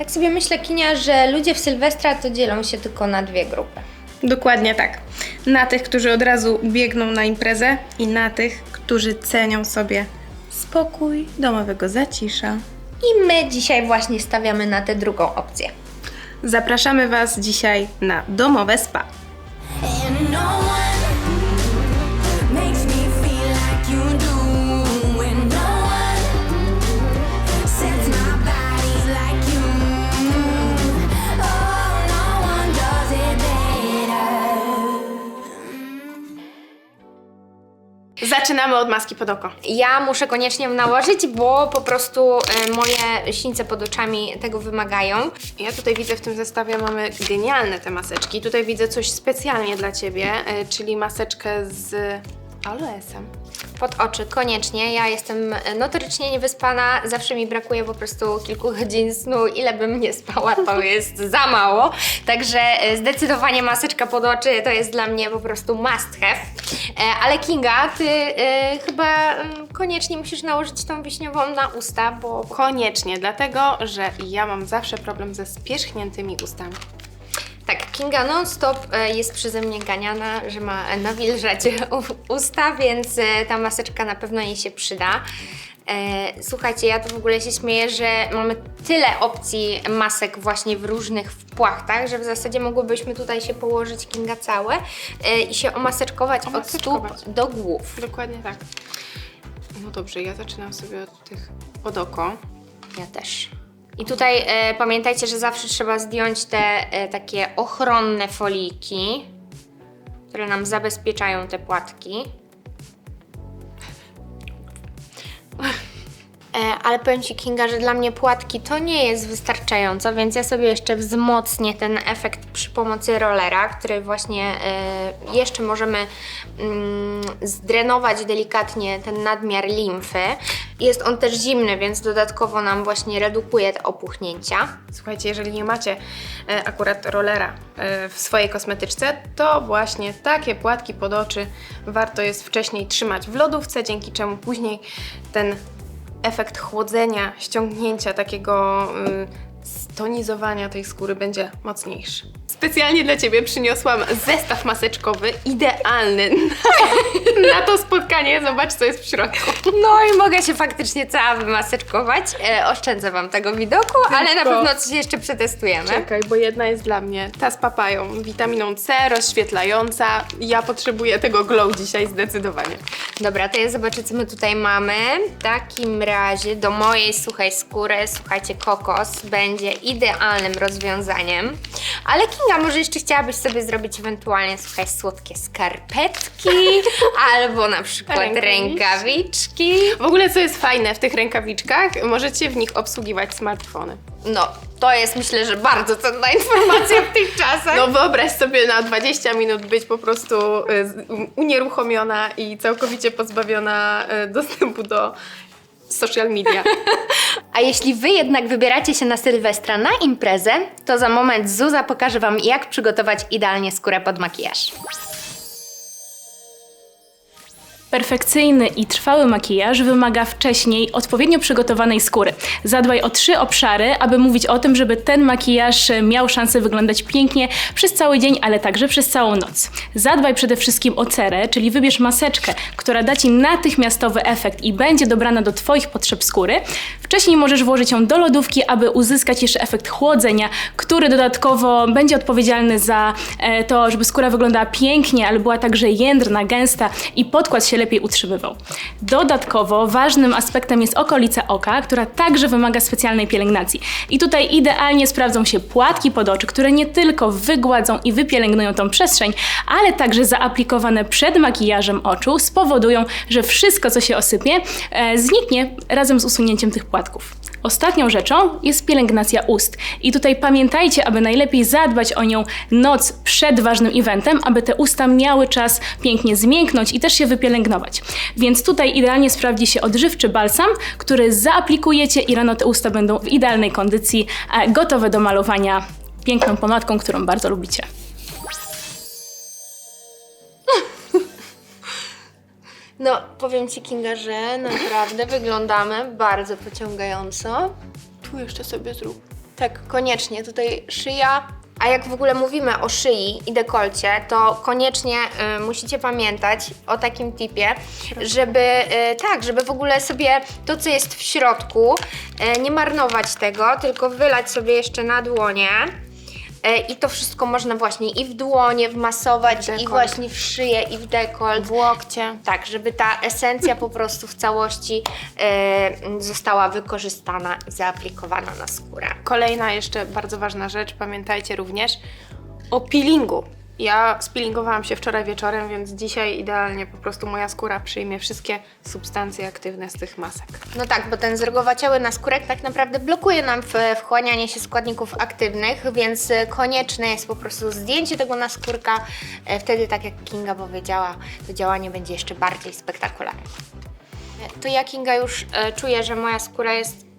Tak sobie myślę, Kinia, że ludzie w Sylwestra to dzielą się tylko na dwie grupy. Dokładnie tak. Na tych, którzy od razu biegną na imprezę i na tych, którzy cenią sobie spokój, domowego zacisza. I my dzisiaj właśnie stawiamy na tę drugą opcję. Zapraszamy Was dzisiaj na domowe spa. Zaczynamy od maski pod oko. Ja muszę koniecznie ją nałożyć, bo po prostu e, moje sińce pod oczami tego wymagają. Ja tutaj widzę w tym zestawie mamy genialne te maseczki. Tutaj widzę coś specjalnie dla Ciebie, y, czyli maseczkę z aloesem. Pod oczy koniecznie. Ja jestem notorycznie niewyspana, zawsze mi brakuje po prostu kilku godzin snu. Ile bym nie spała, to jest za mało. Także e, zdecydowanie maseczka pod oczy to jest dla mnie po prostu must have. E, Ale Kinga, ty e, chyba mm, koniecznie musisz nałożyć tą wiśniową na usta, bo Koniecznie, dlatego że ja mam zawsze problem ze spierzchniętymi ustami. Kinga non-stop e, jest przeze mnie ganiana, że ma nawilżać usta, więc e, ta maseczka na pewno jej się przyda. E, Słuchajcie, ja to w ogóle się śmieję, że mamy tyle opcji masek właśnie w różnych płachtach, że w zasadzie mogłybyśmy tutaj się położyć Kinga całe i się omaseczkować od Omaseczkować. stóp do głów. Dokładnie tak. No dobrze, ja zaczynam sobie od tych pod oko. Ja też. I tutaj e, pamiętajcie, że zawsze trzeba zdjąć te e, takie ochronne foliki, które nam zabezpieczają te płatki. Ale powiem Ci, Kinga, że dla mnie płatki to nie jest wystarczająco, więc ja sobie jeszcze wzmocnię ten efekt przy pomocy rollera, który właśnie e, jeszcze możemy mm, zdrenować delikatnie ten nadmiar limfy. Jest on też zimny, więc dodatkowo nam właśnie redukuje te opuchnięcia. Słuchajcie, jeżeli nie macie e, akurat rollera e, w swojej kosmetyczce, to właśnie takie płatki pod oczy warto jest wcześniej trzymać w lodówce, dzięki czemu później ten efekt chłodzenia, ściągnięcia, takiego y, stonizowania tej skóry będzie mocniejszy. Specjalnie dla Ciebie przyniosłam zestaw maseczkowy idealny na, na to spotkanie. Zobacz, co jest w środku. No i mogę się faktycznie cała wymaseczkować. E, oszczędzę Wam tego widoku, ale na pewno coś jeszcze przetestujemy. Czekaj, bo jedna jest dla mnie. Ta z papają, witaminą C, rozświetlająca. Ja potrzebuję tego glow dzisiaj zdecydowanie. Dobra, to ja zobaczę, co my tutaj mamy. W takim razie do mojej suchej skóry, słuchajcie, kokos będzie idealnym rozwiązaniem. Ale Kinga, może jeszcze chciałabyś sobie zrobić ewentualnie, słuchaj, słodkie skarpetki albo na przykład Rękawiczki. rękawiczki. W ogóle, co jest fajne w tych rękawiczkach, możecie w nich obsługiwać smartfony. No, to jest myślę, że bardzo cenna informacja w tych czasach. No wyobraź sobie na 20 minut być po prostu y, z- unieruchomiona i całkowicie pozbawiona y, dostępu do social media. A jeśli Wy jednak wybieracie się na Sylwestra na imprezę, to za moment Zuza pokaże Wam, jak przygotować idealnie skórę pod makijaż. Perfekcyjny i trwały makijaż wymaga wcześniej odpowiednio przygotowanej skóry. Zadbaj o trzy obszary, aby mówić o tym, żeby ten makijaż miał szansę wyglądać pięknie przez cały dzień, ale także przez całą noc. Zadbaj przede wszystkim o cerę, czyli wybierz maseczkę, która da Ci natychmiastowy efekt i będzie dobrana do Twoich potrzeb skóry. Wcześniej możesz włożyć ją do lodówki, aby uzyskać jeszcze efekt chłodzenia, który dodatkowo będzie odpowiedzialny za e, to, żeby skóra wyglądała pięknie, ale była także jędrna, gęsta i podkład się lepiej utrzymywał. Dodatkowo ważnym aspektem jest okolica oka, która także wymaga specjalnej pielęgnacji. I tutaj idealnie sprawdzą się płatki pod oczy, które nie tylko wygładzą i wypielęgnują tą przestrzeń, ale także zaaplikowane przed makijażem oczu spowodują, że wszystko, co się osypie, e, zniknie razem z usunięciem tych płatków. Ostatnią rzeczą jest pielęgnacja ust. I tutaj pamiętajcie, aby najlepiej zadbać o nią noc przed ważnym eventem, aby te usta miały czas pięknie zmięknąć i też się wypielęgnować. Więc tutaj idealnie sprawdzi się odżywczy balsam, który zaaplikujecie i rano te usta będą w idealnej kondycji, e, gotowe do malowania piękną pomadką, którą bardzo lubicie. Powiem Ci, Kinga, że naprawdę wyglądamy bardzo pociągająco. Tu jeszcze sobie zrób. Tak, koniecznie. Tutaj szyja. A jak w ogóle mówimy o szyi i dekolcie, to koniecznie y, musicie pamiętać o takim tipie, żeby y, tak, żeby w ogóle sobie to, co jest w środku, y, nie marnować tego, tylko wylać sobie jeszcze na dłonie. Y, I to wszystko można właśnie i w dłonie wmasować, W i właśnie w szyję, i w dekolt. W łokcie. Tak, żeby ta esencja po prostu w całości y, została wykorzystana i zaaplikowana na skórę. Kolejna jeszcze bardzo ważna rzecz, pamiętajcie również o peelingu. Ja spilingowałam się wczoraj wieczorem, więc dzisiaj idealnie po prostu moja skóra przyjmie wszystkie substancje aktywne z tych masek. No tak, bo ten zregowaciały naskórek tak naprawdę blokuje nam wchłanianie się składników aktywnych, więc e, konieczne jest po prostu zdjęcie tego naskórka. E, Wtedy, tak jak Kinga powiedziała, to działanie będzie jeszcze bardziej spektakularne. E, To ja, Kinga, już czuję, że moja skóra jest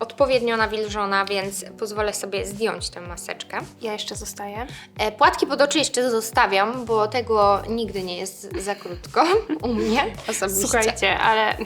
odpowiednio nawilżona, więc pozwolę sobie zdjąć tę maseczkę. Ja jeszcze zostaję. E, Płatki pod oczy jeszcze zostawiam, bo tego nigdy nie jest za krótko u mnie osobiście. Słuchajcie, ale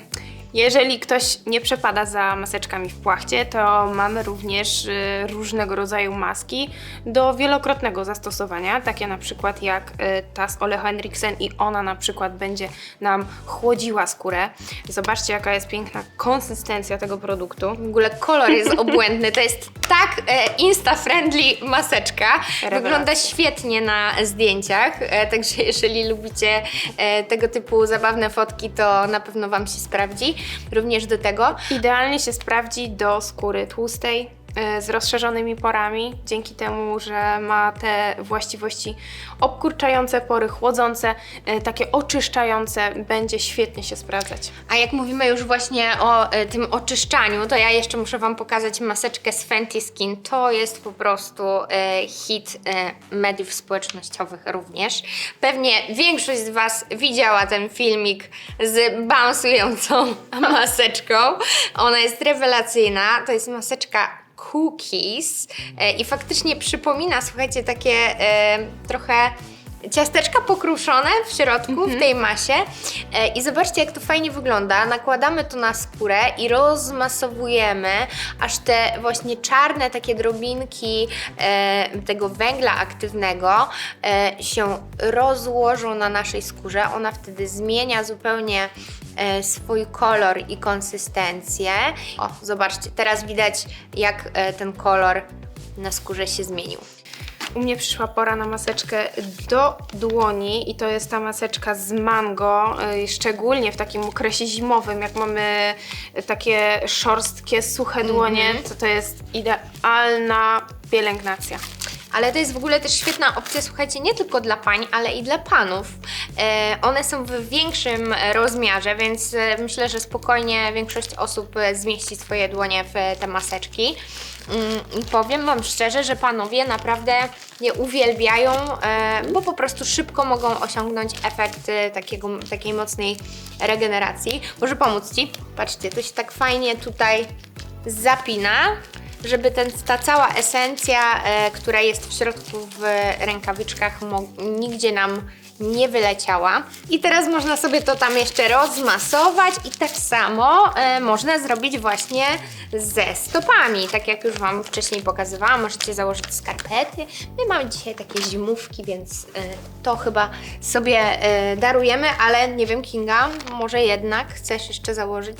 jeżeli ktoś nie przepada za maseczkami w płachcie, to mamy również y, różnego rodzaju maski do wielokrotnego zastosowania, takie na przykład jak y, ta z Ole Henriksen i ona na przykład będzie nam chłodziła skórę. Zobaczcie jaka jest piękna konsystencja tego produktu. W ogóle kolor jest obłędny. To jest tak e, insta-friendly maseczka. Wygląda świetnie na zdjęciach. E, także jeżeli lubicie e, tego typu zabawne fotki, to na pewno Wam się sprawdzi. Również do tego. Idealnie się sprawdzi do skóry tłustej, z rozszerzonymi porami, dzięki temu, że ma te właściwości obkurczające pory, chłodzące, y, takie oczyszczające, będzie świetnie się sprawdzać. A jak mówimy już właśnie o e, tym oczyszczaniu, to ja jeszcze muszę Wam pokazać maseczkę z Fenty Skin. To jest po prostu e, hit e, mediów społecznościowych również. Pewnie większość z Was widziała ten filmik z bounsującą maseczką. Ona jest rewelacyjna. To jest maseczka cookies e, i faktycznie przypomina, słuchajcie, takie e, trochę ciasteczka pokruszone w środku, w tej masie. E, I zobaczcie, jak to fajnie wygląda. Nakładamy to na skórę i rozmasowujemy, aż te właśnie czarne takie drobinki e, tego węgla aktywnego e, się rozłożą na naszej skórze. Ona wtedy zmienia zupełnie e, swój kolor i konsystencję. O, zobaczcie, teraz widać, jak e, ten kolor na skórze się zmienił. U mnie przyszła pora na maseczkę do dłoni i to jest ta maseczka z mango, y, szczególnie w takim okresie zimowym, jak mamy takie szorstkie, suche dłonie, to to jest idealna pielęgnacja. Ale to jest w ogóle też świetna opcja, słuchajcie, nie tylko dla pań, ale i dla panów. E, one są w większym rozmiarze, więc e, myślę, że spokojnie większość osób e, zmieści swoje dłonie w te maseczki. Mm, I powiem Wam szczerze, że panowie naprawdę je uwielbiają, bo po prostu szybko mogą osiągnąć efekt takiego, takiej mocnej regeneracji. Może pomóc Ci? Patrzcie, to się tak fajnie tutaj zapina, żeby ten, ta cała esencja, e, która jest w środku w rękawiczkach, nigdzie nam nie wyleciała. I teraz można sobie to tam jeszcze rozmasować i tak samo e, można zrobić właśnie ze stopami. Tak jak już Wam wcześniej pokazywałam, możecie założyć skarpety. My mamy dzisiaj takie zimówki, więc e, to chyba sobie e, darujemy, ale nie wiem, Kinga, może jednak chcesz jeszcze założyć?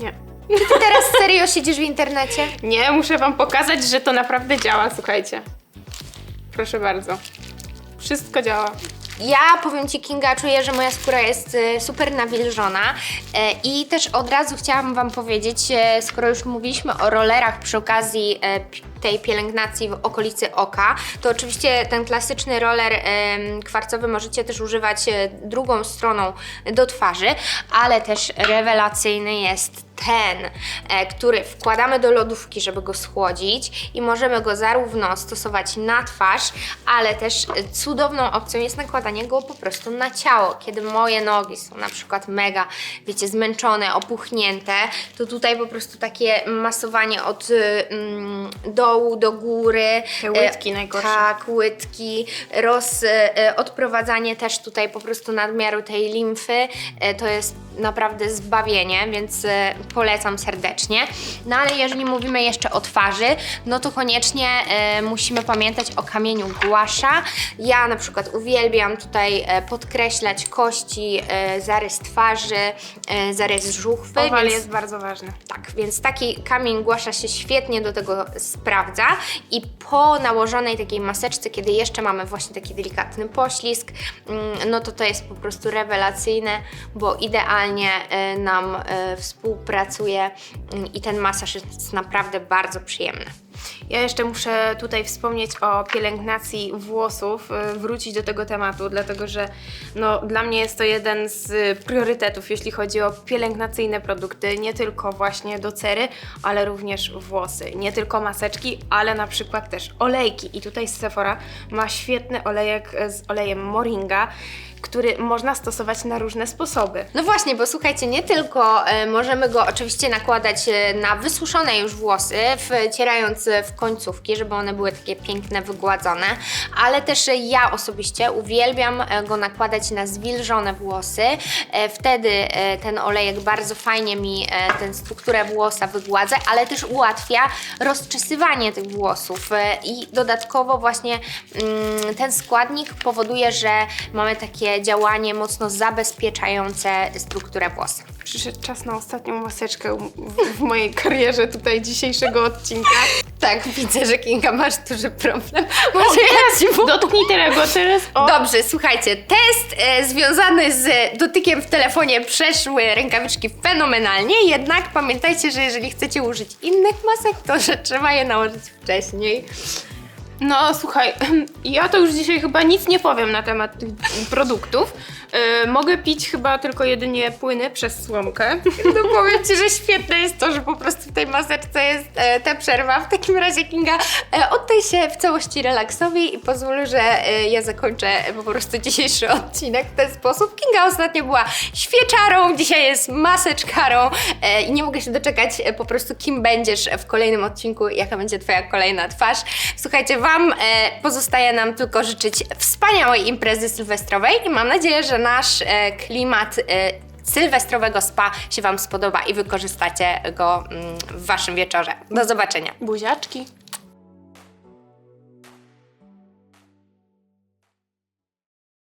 Nie. Ty teraz serio siedzisz w internecie? Nie, muszę Wam pokazać, że to naprawdę działa, słuchajcie. Proszę bardzo. Wszystko działa. Ja powiem Ci, Kinga, czuję, że moja skóra jest e, super nawilżona e, i też od razu chciałam Wam powiedzieć, e, skoro już mówiliśmy o rollerach przy okazji e, pi- tej pielęgnacji w okolicy oka, to oczywiście ten klasyczny roller em, kwarcowy możecie też używać e, drugą stroną do twarzy, ale też rewelacyjny jest ten, e, który wkładamy do lodówki, żeby go schłodzić i możemy go zarówno stosować na twarz, ale też cudowną opcją jest nakładanie go po prostu na ciało. Kiedy moje nogi są na przykład mega, wiecie, zmęczone, opuchnięte, to tutaj po prostu takie masowanie od y, mm, dołu do góry. Te łydki e, najgorsze. Tak, łydki, roz, e, odprowadzanie też tutaj po prostu nadmiaru tej limfy, to jest naprawdę zbawienie, więc polecam serdecznie. No ale jeżeli mówimy jeszcze o twarzy, no to koniecznie e, musimy pamiętać o kamieniu głasza. Ja na przykład uwielbiam tutaj e, podkreślać kości, e, zarys twarzy, e, zarys żuchwy. Owal więc- jest bardzo ważny. tak, więc taki kamień głasza się świetnie do tego sprawdza i po nałożonej takiej maseczce, kiedy jeszcze mamy właśnie taki delikatny poślizg, mm, no to to jest po prostu rewelacyjne, bo idealnie e, nam e, współpracuje mm, i ten masaż jest naprawdę bardzo przyjemny. Ja jeszcze muszę tutaj wspomnieć o pielęgnacji włosów, y, wrócić do tego tematu, dlatego że no, dla mnie jest to jeden z priorytetów, jeśli chodzi o pielęgnacyjne produkty, nie tylko właśnie do cery, ale również włosy. Nie tylko maseczki, ale na przykład też olejki. I tutaj Sephora ma świetny olejek z olejem moringa, który można stosować na różne sposoby. No właśnie, bo słuchajcie, nie tylko e, możemy go oczywiście nakładać e, na wysuszone już włosy, wcierając e, w końcówki, żeby one były takie piękne, wygładzone, ale też ja osobiście uwielbiam e, go nakładać na zwilżone włosy. E, Wtedy e, ten olejek bardzo fajnie mi tę strukturę włosa wygładza, ale też ułatwia rozczesywanie tych włosów i dodatkowo właśnie mm, ten składnik powoduje, że mamy takie działanie mocno zabezpieczające strukturę włosa. Przyszedł czas na ostatnią maseczkę w mojej karierze tutaj dzisiejszego odcinka. Tak, widzę, że Kinga masz duży problem. Może ja ci. Dotknij tego teraz. O, Dobrze, słuchajcie, test e, związany z dotykiem w telefonie przeszły rękawiczki fenomenalnie, jednak pamiętajcie, że jeżeli chcecie użyć innych masek, to że trzeba je nałożyć wcześniej. No słuchaj, ja to już dzisiaj chyba nic nie powiem na temat tych produktów. Yy, mogę pić chyba tylko jedynie płyny przez słomkę. No powiem Ci, że świetne jest to, że po prostu w tej maseczce jest e, ta przerwa. W takim razie Kinga, e, oddaj się w całości relaksowi i pozwól, że e, ja zakończę po prostu dzisiejszy odcinek w ten sposób. Kinga ostatnio była świeczarą, dzisiaj jest maseczkarą e, i nie mogę się doczekać e, po prostu kim będziesz w kolejnym odcinku, jaka będzie Twoja kolejna twarz. Słuchajcie, Wam e, pozostaje nam tylko życzyć wspaniałej imprezy sylwestrowej i mam nadzieję, że nasz e, klimat e, sylwestrowego spa się Wam spodoba i wykorzystacie go mm, w Waszym wieczorze. Do zobaczenia. Buziaczki.